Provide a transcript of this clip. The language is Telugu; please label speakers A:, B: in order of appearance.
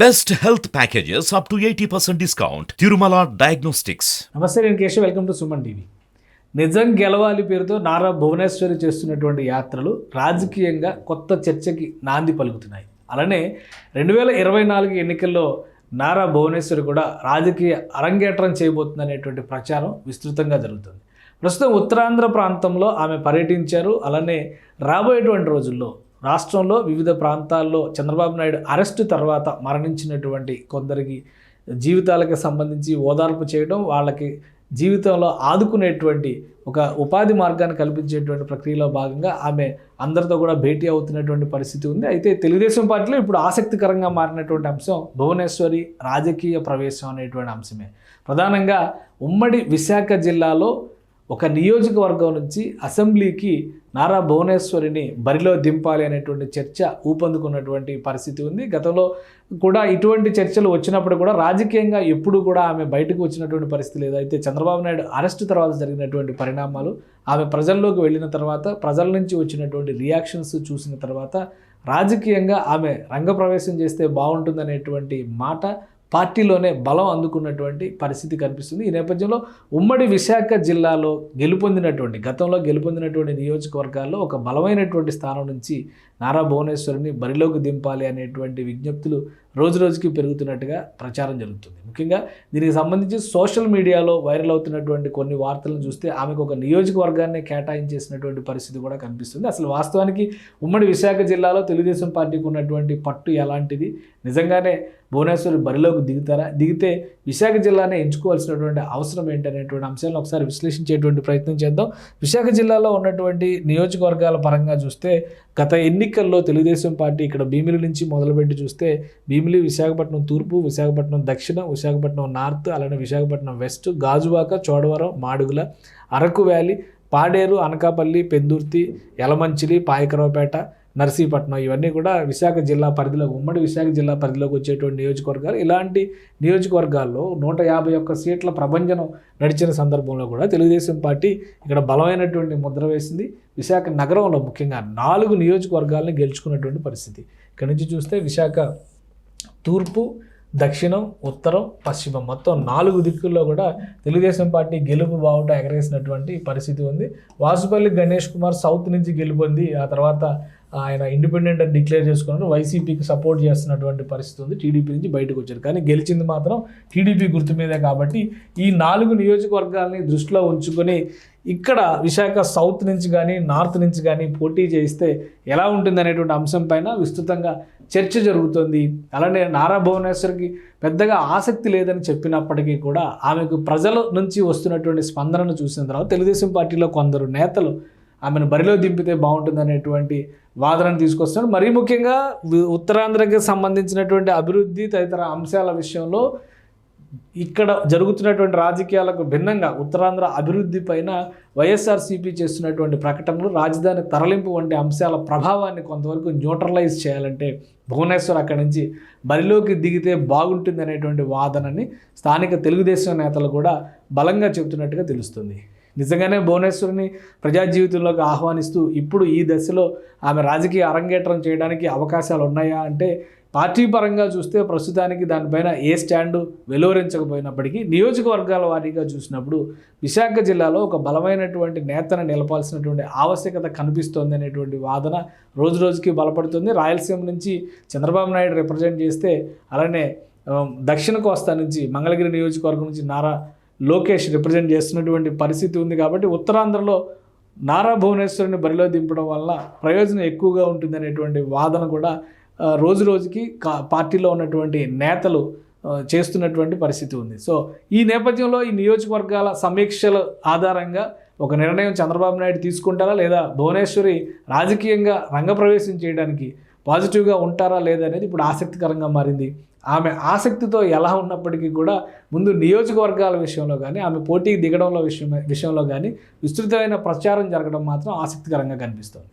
A: Best health packages up to eighty percent discount Tirumala diagnostics
B: నమస్తే నేను Keshav. Welcome to Suman TV నిజం గెలవాలి పేరుతో నారా భువనేశ్వరి చేస్తున్నటువంటి యాత్రలు రాజకీయంగా కొత్త చర్చకి నాంది పలుకుతున్నాయి. అలానే రెండు వేల ఇరవై నాలుగు ఎన్నికల్లో నారా భువనేశ్వరి కూడా రాజకీయ అరంగేట్రం చేయబోతుందనేటువంటి ప్రచారం విస్తృతంగా జరుగుతుంది. ప్రస్తుతం ఉత్తరాంధ్ర ప్రాంతంలో ఆమె పర్యటించారు. అలానే రాబోయేటువంటి రోజుల్లో రాష్ట్రంలో వివిధ ప్రాంతాల్లో చంద్రబాబు నాయుడు అరెస్టు తర్వాత మరణించినటువంటి కొందరికి జీవితాలకు సంబంధించి ఓదార్పు చేయడం వాళ్ళకి జీవితంలో ఆదుకునేటువంటి ఒక ఉపాధి మార్గాన్ని కల్పించేటువంటి ప్రక్రియలో భాగంగా ఆమె అందరితో కూడా భేటీ అవుతున్నటువంటి పరిస్థితి ఉంది. అయితే తెలుగుదేశం పార్టీలో ఇప్పుడు ఆసక్తికరంగా మారినటువంటి అంశం భువనేశ్వరి రాజకీయ ప్రవేశం అనేటువంటి అంశమే. ప్రధానంగా ఉమ్మడి విశాఖ జిల్లాలో ఒక నియోజకవర్గం నుంచి అసెంబ్లీకి నారా భువనేశ్వరిని బరిలో దింపాలి అనేటువంటి చర్చ ఊపందుకున్నటువంటి పరిస్థితి ఉంది. గతంలో కూడా ఇటువంటి చర్చలు వచ్చినప్పుడు కూడా రాజకీయంగా ఎప్పుడు కూడా ఆమె బయటకు వచ్చినటువంటి పరిస్థితి లేదు. అయితే చంద్రబాబు నాయుడు అరెస్టు తర్వాత జరిగినటువంటి పరిణామాలు ఆమె ప్రజల్లోకి వెళ్ళిన తర్వాత ప్రజల నుంచి వచ్చినటువంటి రియాక్షన్స్ చూసిన తర్వాత రాజకీయంగా ఆమె రంగప్రవేశం చేస్తే బాగుంటుందనేటువంటి మాట పార్టీలోనే బలం అందుకున్నటువంటి పరిస్థితి కనిపిస్తుంది. ఈ నేపథ్యంలో ఉమ్మడి విశాఖ జిల్లాలో గెలుపొందినటువంటి గతంలో గెలుపొందినటువంటి నియోజకవర్గాల్లో ఒక బలమైనటువంటి స్థానం నుంచి నారా భువనేశ్వరిని బరిలోకి దింపాలి అనేటువంటి విజ్ఞప్తులు రోజు రోజుకి పెరుగుతున్నట్టుగా ప్రచారం జరుగుతుంది. ముఖ్యంగా దీనికి సంబంధించి సోషల్ మీడియాలో వైరల్ అవుతున్నటువంటి కొన్ని వార్తలను చూస్తే ఆమెకు ఒక నియోజకవర్గాన్ని కేటాయించేసినటువంటి పరిస్థితి కూడా కనిపిస్తుంది. అసలు వాస్తవానికి ఉమ్మడి విశాఖ జిల్లాలో తెలుగుదేశం పార్టీకి ఉన్నటువంటి పట్టు ఎలాంటిది? నిజంగానే భువనేశ్వరి బరిలోకి దిగుతారా? దిగితే విశాఖ జిల్లానే ఎంచుకోవాల్సినటువంటి అవసరం ఏంటనేటువంటి అంశాలను ఒకసారి విశ్లేషించేటువంటి ప్రయత్నం చేద్దాం. విశాఖ జిల్లాలో ఉన్నటువంటి నియోజకవర్గాల పరంగా చూస్తే గత ఎన్నికల్లో తెలుగుదేశం పార్టీ ఇక్కడ భీమిలి నుంచి మొదలుపెట్టి చూస్తే భీమిలి విశాఖపట్నం తూర్పు విశాఖపట్నం దక్షిణ విశాఖపట్నం నార్త్ అలానే విశాఖపట్నం వెస్ట్ గాజువాక చోడవరం మాడుగుల అరకు వ్యాలీ పాడేరు అనకాపల్లి పెందుర్తి యలమంచిలి పాయకరావుపేట నర్సీపట్నం. ఇవన్నీ కూడా విశాఖ జిల్లా పరిధిలో ఉమ్మడి విశాఖ జిల్లా పరిధిలోకి వచ్చేటువంటి నియోజకవర్గాలు. ఇలాంటి నియోజకవర్గాల్లో నూట యాభై ఒక్క సీట్ల ప్రభంజనం నడిచిన సందర్భంలో కూడా తెలుగుదేశం పార్టీ ఇక్కడ బలమైనటువంటి ముద్ర వేసింది. విశాఖ నగరంలో ముఖ్యంగా నాలుగు నియోజకవర్గాలను గెలుచుకున్నటువంటి పరిస్థితి. ఇక్కడ నుంచి చూస్తే విశాఖ తూర్పు దక్షిణం ఉత్తరం పశ్చిమం. మొత్తం నాలుగు దిక్కుల్లో కూడా తెలుగుదేశం పార్టీ గెలుపు బావుట ఎగరేసినటువంటి పరిస్థితి ఉంది. వాసుపల్లి గణేష్ కుమార్ సౌత్ నుంచి గెలుపొంది ఆ తర్వాత ఆయన ఇండిపెండెంట్ అని డిక్లేర్ చేసుకున్నారు వైసీపీకి సపోర్ట్ చేస్తున్నటువంటి పరిస్థితి ఉంది. టీడీపీ నుంచి బయటకు వచ్చారు. కానీ గెలిచింది మాత్రం టీడీపీ గుర్తు మీదే కాబట్టి ఈ నాలుగు నియోజకవర్గాల్ని దృష్టిలో ఉంచుకొని ఇక్కడ విశాఖ సౌత్ నుంచి కానీ నార్త్ నుంచి కానీ పోటీ చేస్తే ఎలా ఉంటుంది అనేటువంటి అంశం పైన విస్తృతంగా చర్చ జరుగుతుంది. అలానే నారా భువనేశ్వర్కి పెద్దగా ఆసక్తి లేదని చెప్పినప్పటికీ కూడా ఆమెకు ప్రజల నుంచి వస్తున్నటువంటి స్పందనను చూసిన తర్వాత తెలుగుదేశం పార్టీలో కొందరు నేతలు ఆమెను బరిలో దింపితే బాగుంటుంది అనేటువంటి వాదనను తీసుకొస్తున్నారు మరీ ముఖ్యంగా ఉత్తరాంధ్రకి సంబంధించినటువంటి అభివృద్ధి తదితర అంశాల విషయంలో ఇక్కడ జరుగుతున్నటువంటి రాజకీయాలకు భిన్నంగా ఉత్తరాంధ్ర అభివృద్ధి పైన వైఎస్ఆర్సీపీ చేస్తున్నటువంటి ప్రకటనలు రాజధాని తరలింపు వంటి అంశాల ప్రభావాన్ని కొంతవరకు న్యూట్రలైజ్ చేయాలంటే భువనేశ్వర్ అక్కడి నుంచి బరిలోకి దిగితే బాగుంటుంది అనేటువంటి వాదనని స్థానిక తెలుగుదేశం నేతలు కూడా బలంగా చెబుతున్నట్టుగా తెలుస్తుంది. నిజంగానే భువనేశ్వరిని ప్రజా జీవితంలోకి ఆహ్వానిస్తూ ఇప్పుడు ఈ దశలో ఆమె రాజకీయ అరంగేట్రం చేయడానికి అవకాశాలు ఉన్నాయా అంటే పార్టీ పరంగా చూస్తే ప్రస్తుతానికి దానిపైన ఏ స్టాండు వెలువరించకపోయినప్పటికీ నియోజకవర్గాల వారీగా చూసినప్పుడు విశాఖ జిల్లాలో ఒక బలమైనటువంటి నేతను నిలపాల్సినటువంటి ఆవశ్యకత కనిపిస్తోంది అనేటువంటి వాదన రోజు రోజుకి బలపడుతుంది. రాయలసీమ నుంచి చంద్రబాబు నాయుడు రిప్రజెంట్ చేస్తే అలానే దక్షిణ కోస్తా నుంచి మంగళగిరి నియోజకవర్గం నుంచి నారా లోకేష్ రిప్రజెంట్ చేస్తున్నటువంటి పరిస్థితి ఉంది కాబట్టి ఉత్తరాంధ్రలో నారా భువనేశ్వరిని బరిలో దింపడం వల్ల ప్రయోజనం ఎక్కువగా ఉంటుందనేటువంటి వాదన కూడా రోజు రోజుకి కా- పార్టీలో ఉన్నటువంటి నేతలు చేస్తున్నటువంటి పరిస్థితి ఉంది. సో ఈ నేపథ్యంలో ఈ నియోజకవర్గాల సమీక్షల ఆధారంగా ఒక నిర్ణయం చంద్రబాబు నాయుడు తీసుకుంటారా లేదా భువనేశ్వరి రాజకీయంగా రంగప్రవేశం చేయడానికి పాజిటివ్గా ఉంటారా లేదా అనేది ఇప్పుడు ఆసక్తికరంగా మారింది. ఆమె ఆసక్తితో ఎలా ఉన్నప్పటికీ కూడా ముందు నియోజకవర్గాల విషయంలో కానీ ఆమె పోటీకి దిగడంలో విషయం విషయంలో కానీ విస్తృతమైన ప్రచారం జరగడం మాత్రం ఆసక్తికరంగా కనిపిస్తుంది.